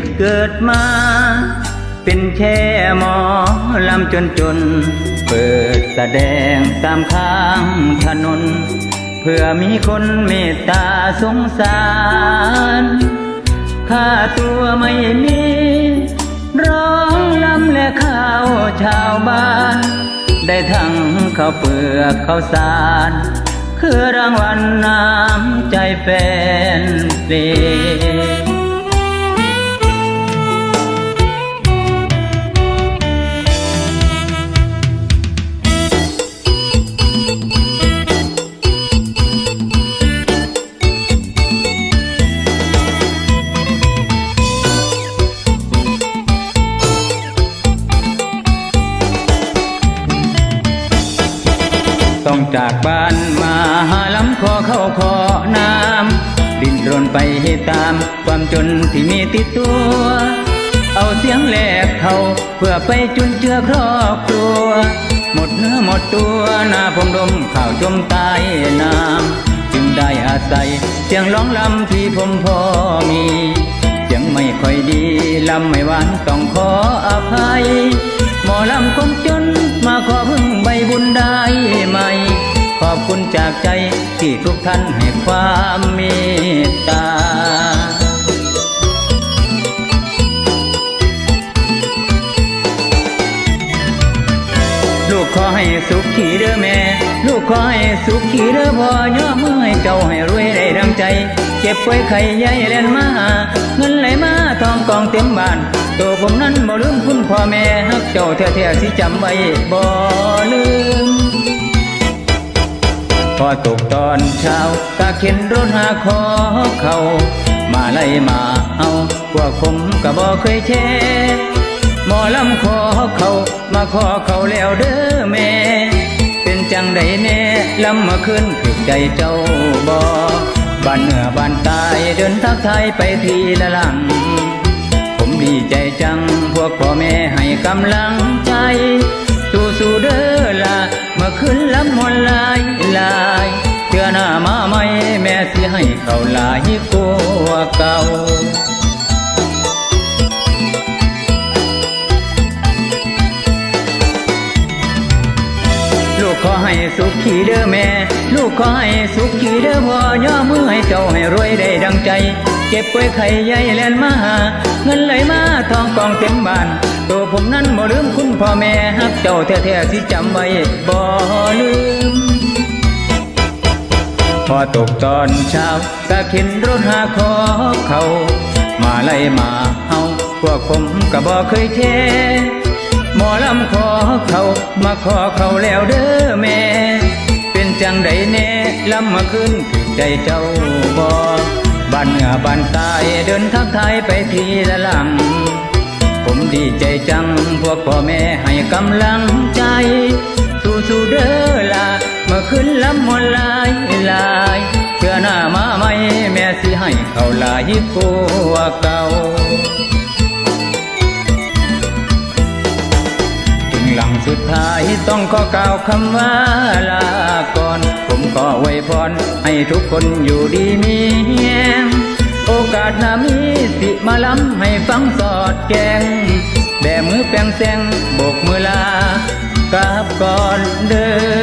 ตเกิดมา เป็นแค่หมอลำจนจน เปิดแสดงตามข้างถนน เพื่อมีคนเมตตาสงสารค่าตัวไม่มี ร้องลำและข้าวชาวบ้าน ได้ทั้งข้าวเปลือกข้าวสาร คือรางวัลน้ำใจแฟนเพลง องจากบ้านมาหาลำคอเข้าคอน้ำดิ้นรนไปให้ตามความจนที่มีติดตัว เอาเสียงแหลกเขาเพื่อไปจุนเจือครอบครัว หมดเนื้อหมดตัวหน้าผมดมข่าวจมตายน้ำจึงได้อาศัยเสียงร้องลำที่ผมพอมีเสียงไม่ค่อยดีลำไม่หวานต้องขออภัยหมอลำคนจนมาขอพึ่งใบบุญได้ไหม จากใจที่ทุกท่านให้ความเมตตาลูกขอให้สุขขีเด้อแม่ ลูกขอให้สุขขีเด้อพ่อย่อมือให้เจ้าให้รวยได้ดังใจเก็บไว้ไข่ใหญ่เล่นมาเงินไหลมาทองกองเต็มบ้านตัวผมนั้นบ่ลืมคุณพ่อแม่ฮักเจ้าแท้ๆสิจำไว้บ่ อตกตอนเช้าก็เข็นรถหาขอเขา มาไล่มาเอาพวกผมก็บ่เคยแช่หมอลำขอเขามาขอเขาแล้วเด้อแม่ เป็นจังใดแน่ลำมาขึ้นถึกใจเจ้าบ่บ้านเหนือบ้านใตายเดินทักทายไปทีละหลัง ผมดีใจจังพวกพ่อแม่ให้กำลังใจ สู้สู้เด้อละมื่อคืนลำมนลลาย สิให้เขาหลายกว่าเก่าลูกขอให้สุขขีเด้อแม่ ลูกขอให้สุขขีเด้อพ่อย่อมือให้เจ้าให้รวยได้ดังใจ เก็บไว้ไข่ใหญ่แลนมาหา เงินไหลมาทองกองเต็มบ้าน ตัวผมนั้นบ่ลืมคุณพ่อแม่ฮักเจ้าแท้ๆสิจำไว้บ่ลืม พอตกตอนเช้าก็เข็นรถหาขอเขา มาไล่มาเฮาพวกผมก็บ่เคยเท หมอลำขอเขามาขอเขาแล้วเด้อแม่ เป็นจังใดแน่ลำมาขึ้นถึงใจเจ้าบ่บ้านเหนือบ้านตายเดินทักทายไปทีละหลัง ผมดีใจจังพวกพ่อแม่ให้กำลังใจ สู้สู้ๆเด้อละ เมื่อคืนลำมนลายลายเชื่อหน้ามาไหมแม่สิให้เขาลายกว่าเก่าถึงหลังสุดท้ายต้องขอกล่าวคำว่าลาก่อน ผมก็ไว้พรให้ทุกคนอยู่ดีมีแฮงโอกาสหน้ามีสิมาล้ำให้ฟังสอดแกงแบมือแปงแซงโบกมือลากราบก่อนเด้อ